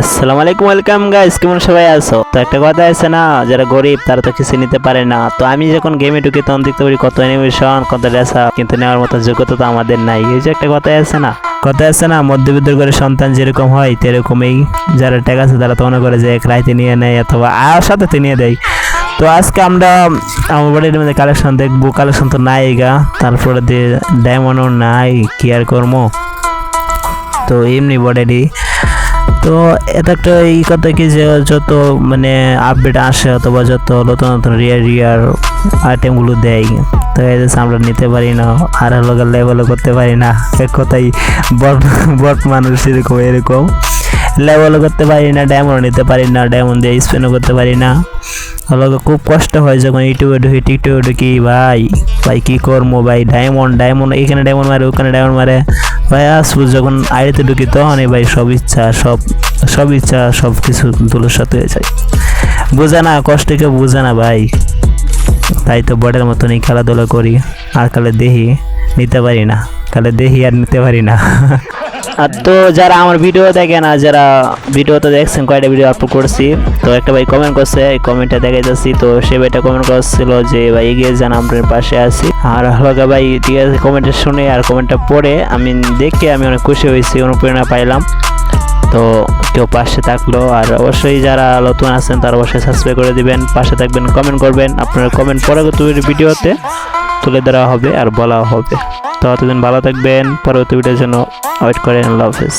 আসসালামু আলাইকুম, welcome guys. কেমন সবাই আছো? তো একটা কথা আছে না, যারা গরিব তারা তো কিছু নিতে পারে না। তো আমি যখন গেমে ঢুকি, তখন দেখতে পারি কত অ্যানিমেশন কত ড্রেসা কিন্তু নেওয়ার মতো যোগ্যতা তো আমাদের নাই। এই যে একটা কথা আছে না, কথা আছে না, মধ্যবিত্ত করে সন্তান যেরকম হয়, তেরকমই। যারা টাকা আছে, তারা তো মনে করে যে এক রাইতে নিয়ে নেয় অথবা আর সাথে নিয়ে দেয়। তো আজকে আমরা, আমার বাড়ির মধ্যে কালেকশন দেখব। কালেকশন তো নাই গা, তারপরে ডায়মন্ডও নাই, কি আর করব? তো এমনি বডেরই তো এটা একটা এই কথা কি যে যত মানে আপডেট আসে অথবা যত নতুন নতুন রিয়ার রিয়ার আইটেমগুলো দেয়, তো এই যে আমরা নিতে পারি না, আর হলো লেভেলও করতে পারি না। এক কথাই বট বট মানুষ এরকম এরকম। লেভেলও করতে পারি না ডায়মন্ড নিতে পারি না ডায়মন্ড দিয়ে স্পেনও করতে পারি না। গিয়ে খুব কষ্ট হয় যখন ইউটিউবে ঢুকি, টিকটকে ঢুকি, ভাই ভাই কী করব, ভাই ডায়মন্ড ডায়মন্ড এখানে ডায়মন্ড মারে, ওখানে ডায়মন্ড মারে। ভাই আসব যখন আইডিতে ঢুকি তখনই ভাই সব ইচ্ছা, সব সব ইচ্ছা, সব কিছু দুলসাত হয়ে যায়। বোঝে না কষ্টকে বোঝে না ভাই। তাই তো বটের মতনই খেলাধুলা করি, আর কালে দেহি নিতে পারি না, কালে দেহি আর নিতে পারি না। আর তো যারা আমার ভিডিও দেখে না, যারা ভিডিও তো দেখছেন কয়টা ভিডিও আপলোড করছি, তো একটা ভাই কমেন্ট করছে, এই কমেন্টটা দেখে যাচ্ছি তো সে ভাইটা কমেন্ট করছিল যে, ভাই, এগিয়ে যান আপনার পাশে আছি। আর হলকা ভাই, ঠিক আছে কমেন্টটা শুনে আর কমেন্টটা পড়ে, আমি দেখে আমি অনেক খুশি হয়েছি, অনুপ্রেরণা পাইলাম। তো কেউ পাশে থাকল, আর অবশ্যই যারা নতুন আছেন, তারা অবশ্যই সাবস্ক্রাইব করে দিবেন, পাশে থাকবেন কমেন্ট করবেন। আপনার কমেন্ট পরবর্তী ভিডিওতে তুলে ধরা হবে, আর বলা হবে। তো ভালো থাকবেন পরবর্তী ভিডিওর জন্য ওয়েট করেন আল্লাহ হাফেজ।